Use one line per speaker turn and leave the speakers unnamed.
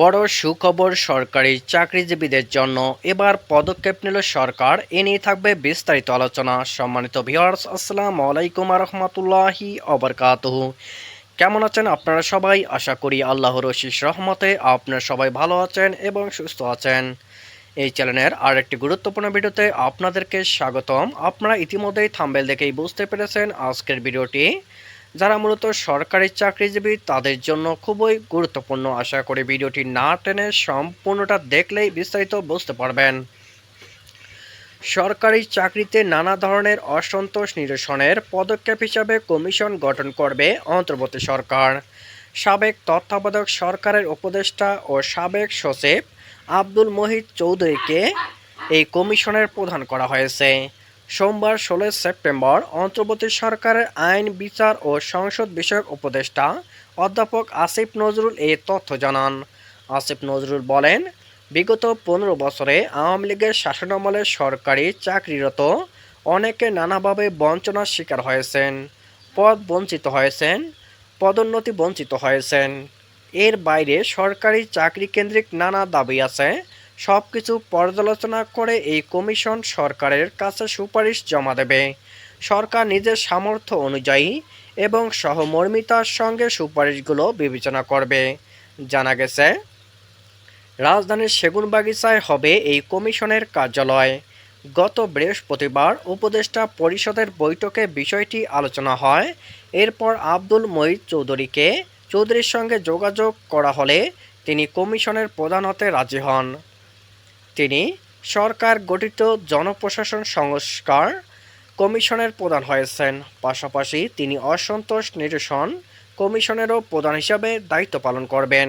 বড় সুখবর সরকারি চাকরিজীবীদের জন্য এবার পদক্ষেপ নিল সরকার। এ নিয়ে থাকবে বিস্তারিত আলোচনা। সম্মানিত ভিউয়ার্স আসসালামু আলাইকুম রহমতুল্লাহি অবরকাতহু কেমন আছেন আপনারা সবাই? আশা করি আল্লাহর রশিস রহমতে আপনারা সবাই ভালো আছেন এবং সুস্থ আছেন। এই চ্যানেলের আর একটি গুরুত্বপূর্ণ ভিডিওতে আপনাদেরকে স্বাগতম। আপনারা ইতিমধ্যেই থাম্বেল দেখেই বুঝতে পেরেছেন আজকের ভিডিওটি। যারা মূলত সরকারি চাকরিজীবী, তাদের জন্য খুবই গুরুত্বপূর্ণ। আশা করি ভিডিওটি না টেনে সম্পূর্ণটা দেখলেই বিস্তারিত বুঝতে পারবেন। সরকারি চাকরিতে নানা ধরনের অসন্তোষ নিরসনের পদক্ষেপ হিসাবে কমিশন গঠন করবে অন্তর্বর্তী সরকার। সাবেক তত্ত্বাবধায়ক সরকারের উপদেষ্টা ও সাবেক সচিব আব্দুল মহিদ চৌধুরীকে এই কমিশনের প্রধান করা হয়েছে। সোমবার ষোলোই সেপ্টেম্বর অন্তর্বর্তী সরকারের আইন, বিচার ও সংসদ বিষয়ক উপদেষ্টা অধ্যাপক আসিফ নজরুল এ তথ্য জানান। আসিফ নজরুল বলেন, বিগত পনেরো বছরে আওয়ামী লীগের শাসনামলে সরকারি চাকরিরত অনেকে নানাভাবে বঞ্চনার শিকার হয়েছেন, পদ বঞ্চিত হয়েছেন, পদোন্নতি বঞ্চিত হয়েছেন। এর বাইরে সরকারি চাকরি কেন্দ্রিক নানা দাবি আছে সব কিছু পর্যালোচনা করে এই কমিশন সরকারের কাছে সুপারিশ জমা দেবে। সরকার নিজের সামর্থ্য অনুযায়ী এবং সহমর্মিতার সঙ্গে সুপারিশগুলো বিবেচনা করবে। জানা গেছে, রাজধানীর সেগুনবাগিচায় হবে এই কমিশনের কার্যালয়। গত বৃহস্পতিবার উপদেষ্টা পরিষদের বৈঠকে বিষয়টি আলোচনা হয়। এরপর আব্দুল মঈদ চৌধুরীকে চৌধুরীর সঙ্গে যোগাযোগ করা হলে তিনি কমিশনের প্রধান হতে রাজি হন। তিনি সরকার গঠিত জনপ্রশাসন সংস্কার কমিশনের প্রধান হয়েছেন। পাশাপাশি তিনি অসন্তোষ নিরসন কমিশনেরও প্রধান হিসাবে দায়িত্ব পালন করবেন।